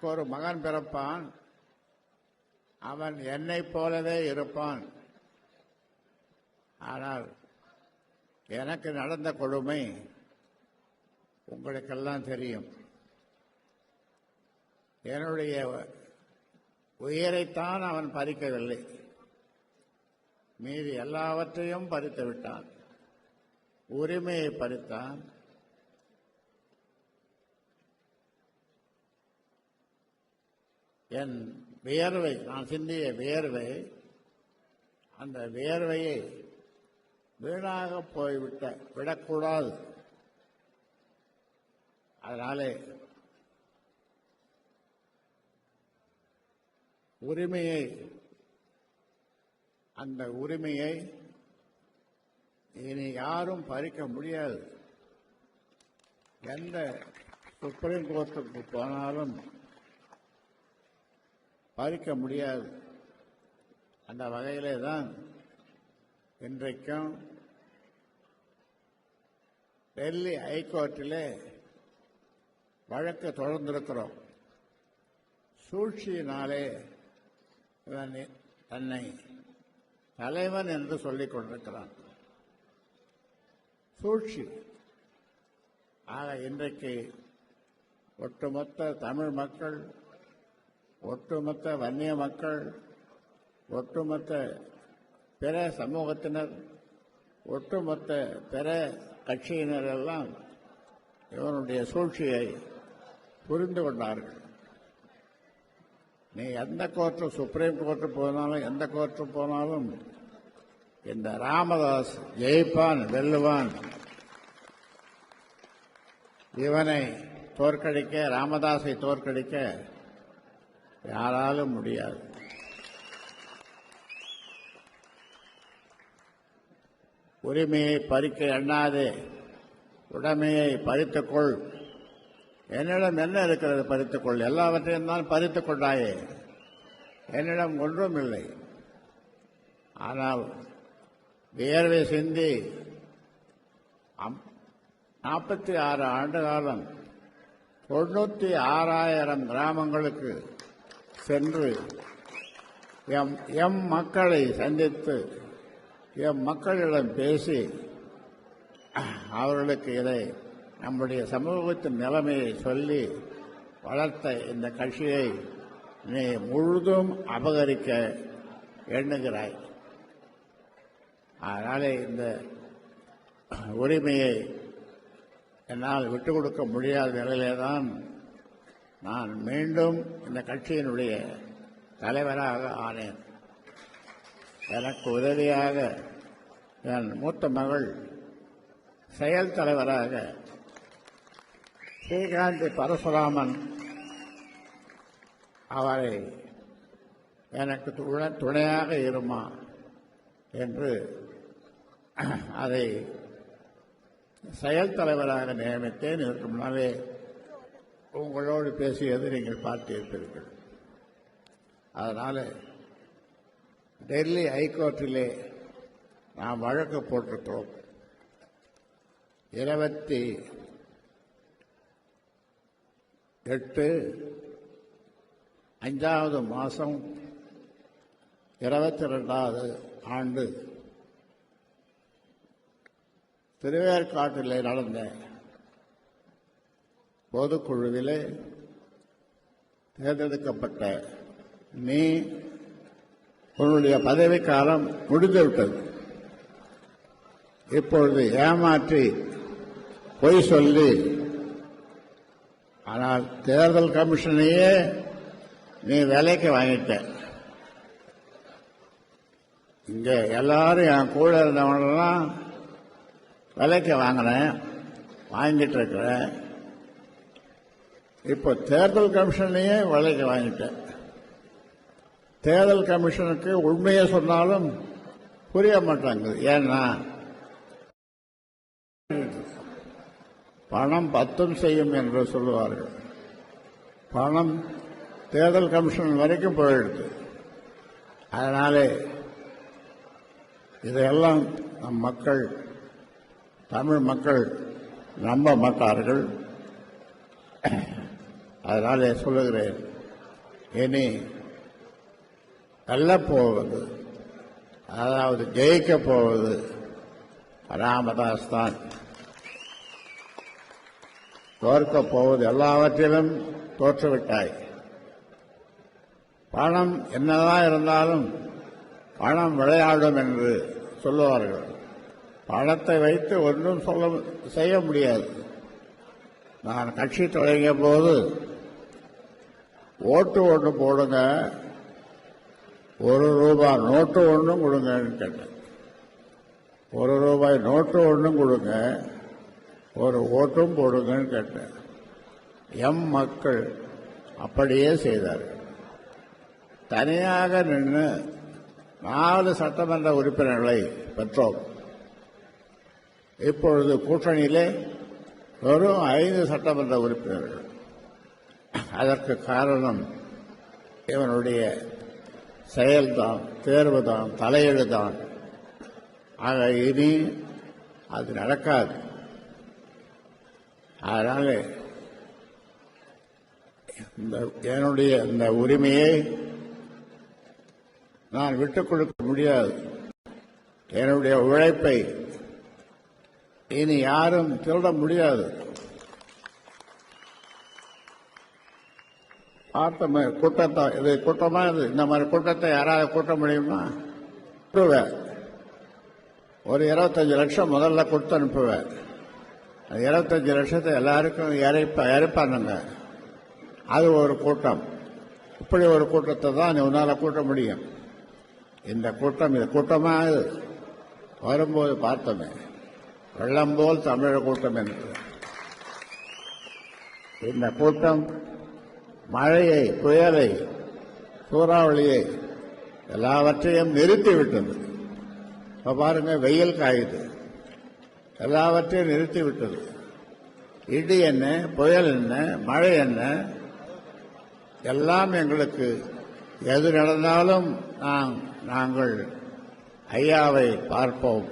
எனக்கு ஒரு மகன் பிறப்பான். அவன் என்னைப் போலவே இருப்பான். ஆனால் எனக்கு நடந்த கொடுமை உங்களுக்கெல்லாம் தெரியும். என்னுடைய உயிரைத்தான் அவன் பறிக்கவில்லை. மீதி எல்லாவற்றையும் பறித்து விட்டான் உரிமையை பறித்தான். என் வியர்வை நான் சிந்திய வியர்வை அந்த வியர்வையை வீணாக போய்விட்ட விடக்கூடாது. அதனாலே உரிமையை அந்த உரிமையை இனி யாரும் பறிக்க முடியாது. எந்த சுப்ரீம் கோர்ட்டுக்கு போனாலும் பறிக்க முடியாது. அந்த வகையிலே தான் இன்றைக்கும் டெல்லி ஹைகோர்ட்டிலே வழக்கு தொடர்ந்திருக்கிறோம். சூழ்ச்சியினாலே தன்னை தலைவன் என்று சொல்லிக் கொண்டிருக்கிறான். சூழ்ச்சி. ஆக இன்றைக்கு ஒட்டுமொத்த தமிழ் மக்கள் ஒட்டுமொத்த வன்னிய மக்கள் ஒட்டுமொத்த பிற சமூகத்தினர் ஒட்டுமொத்த பிற கட்சியினர் எல்லாம் இவனுடைய சூழ்ச்சியை புரிந்து கொண்டார்கள். நீ எந்த கோர்ட்டு சுப்ரீம் கோர்ட்டு போனாலும் எந்த கோர்ட்டு போனாலும் இந்த ராமதாஸ் ஜெயிப்பான் வெல்லுவான். இவனை தோற்கடிக்க ராமதாஸை தோற்கடிக்க யாராலும் முடியாது. உரிமையை பறிக்க எண்ணாதே. உடைமையை பறித்துக்கொள். என்னிடம் என்ன இருக்கிறது பறித்துக்கொள்? எல்லாவற்றையும் தான் பறித்துக் கொண்டாயே என்னிடம் ஒன்றும் இல்லை. ஆனால் வியர்வை சிந்தி நாற்பத்தி ஆறு ஆண்டு காலம் தொண்ணூற்றி ஆறாயிரம் கிராமங்களுக்கு சென்று எம் எம் மக்களை சந்தித்து எம் மக்களிடம் பேசி அவர்களுக்கு இதை நம்முடைய சமூகத்தின் நிலைமையை சொல்லி வளர்த்த இந்த கட்சியை நீ முழுதும் அபகரிக்க எண்ணுகிறாய். அதனாலே இந்த உரிமையை என்னால் விட்டுக் கொடுக்க முடியாத நிலையிலே தான் நான் மீண்டும் இந்த கட்சியினுடைய தலைவராக ஆனேன். எனக்கு உதவியாக என் மூத்த மகள் செயல் தலைவராக ஸ்ரீகாந்தி பரசுராமன் அவரை எனக்கு துணை- துணையாக இருமா என்று அதை செயல் தலைவராக நியமித்தேன். இதற்கு முன்னாலே உங்களோடு பேசியது நீங்கள் பார்த்திருப்பீர்கள். அதனால் டெல்லி ஹைகோர்ட்டிலே நாம் வழக்கு போட்டிருக்கிறோம். இருபத்தி எட்டு அஞ்சாவது மாதம் இருபத்தி ரெண்டாவது ஆண்டு திருவேற்காட்டிலே நடந்த பொதுக்குழுவிலே தேர்ந்தெடுக்கப்பட்ட நீ உன்னுடைய பதவிக்காலம் முடிந்துவிட்டது. இப்பொழுது ஏமாற்றி பொய் சொல்லி ஆனால் தேர்தல் கமிஷனையே நீ விலைக்கு வாங்கிட்ட. இங்க எல்லாரும் என் கூட இருந்தவனெல்லாம் விலைக்கு வாங்கினேன் வாங்கிட்டு இருக்கிறேன். இப்போ தேர்தல் கமிஷனையே விலைக்கு வாங்கிட்டேன். தேர்தல் கமிஷனுக்கு உண்மையை சொன்னாலும் புரிய மாட்டாங்க. ஏன்னா பணம் பத்தும் செய்யும் என்று சொல்லுவார்கள். பணம் தேர்தல் கமிஷன் வரைக்கும் போயிடுது. அதனாலே இதையெல்லாம் நம் மக்கள் தமிழ் மக்கள் நம்ப மாட்டார்கள். அதனால் சொல்லுகிறேன் இனி வெல்லப் போவது அதாவது ஜெயிக்கப் போவது ராமதாஸ் தான் தோற்கப் போவது எல்லாவற்றிலும் தோற்றுவிட்டாய். பணம் என்னதான் இருந்தாலும் பணம் விளையாடும் என்று சொல்லுவார்கள். பணத்தை வைத்து ஒன்றும் சொல்ல செய்ய முடியாது. நான் கட்சி தொடங்கிய போது ஓட்டு ஒன்று போடுங்க. ஒரு ரூபாய் நோட்டு ஒன்றும் கொடுங்கன்னு கேட்டேன். ஒரு ரூபாய் நோட்டு ஒன்றும் கொடுங்க. ஒரு ஓட்டும் போடுங்கன்னு கேட்டேன். எம் மக்கள் அப்படியே செய்தார்கள் தனியாக நின்று நாலு சட்டமன்ற உறுப்பினர்களை பெற்றோம். இப்பொழுது கூட்டணியிலே வெறும் ஐந்து சட்டமன்ற உறுப்பினர்கள். அதற்கு காரணம் இவனுடைய செயல்தான் தேர்வுதான் தலையீடுதான். ஆக இனி அது நடக்காது. அதனால இந்த என்னுடைய இந்த உரிமையை நான் விட்டுக் கொடுக்க முடியாது. என்னுடைய உழைப்பை இனி யாரும் திருட முடியாது. பார்த்தோமே கூட்டத்தை இது கூட்டமா இது? இந்த மாதிரி கூட்டத்தை யாராவது கூட்ட முடியுமா? கூட்டுவேன் ஒரு இருபத்தஞ்சு லட்சம் முதல்ல கொடுத்து அனுப்புவேன் அந்த இருபத்தஞ்சு லட்சத்தை எல்லாருக்கும் இறைப்ப இறைப்பானுங்க அது ஒரு கூட்டம். இப்படி ஒரு கூட்டத்தை தான் உன்னால் கூட்ட முடியும். இந்த கூட்டம் இது கூட்டமா இது? வரும்போது பார்த்தோமே. வெள்ளம் போல் தமிழர் கூட்டம் என்று. இந்த கூட்டம் மழையை புயலை சூறாவளியை எல்லாவற்றையும் நிறுத்திவிட்டது. இப்ப பாருங்க வெயில் காயுது. எல்லாவற்றையும் நிறுத்திவிட்டது. இடி என்ன புயல் என்ன மழை என்ன எல்லாம் எங்களுக்கு எது நடந்தாலும் நாம் நாங்கள் ஐயாவை பார்ப்போம்.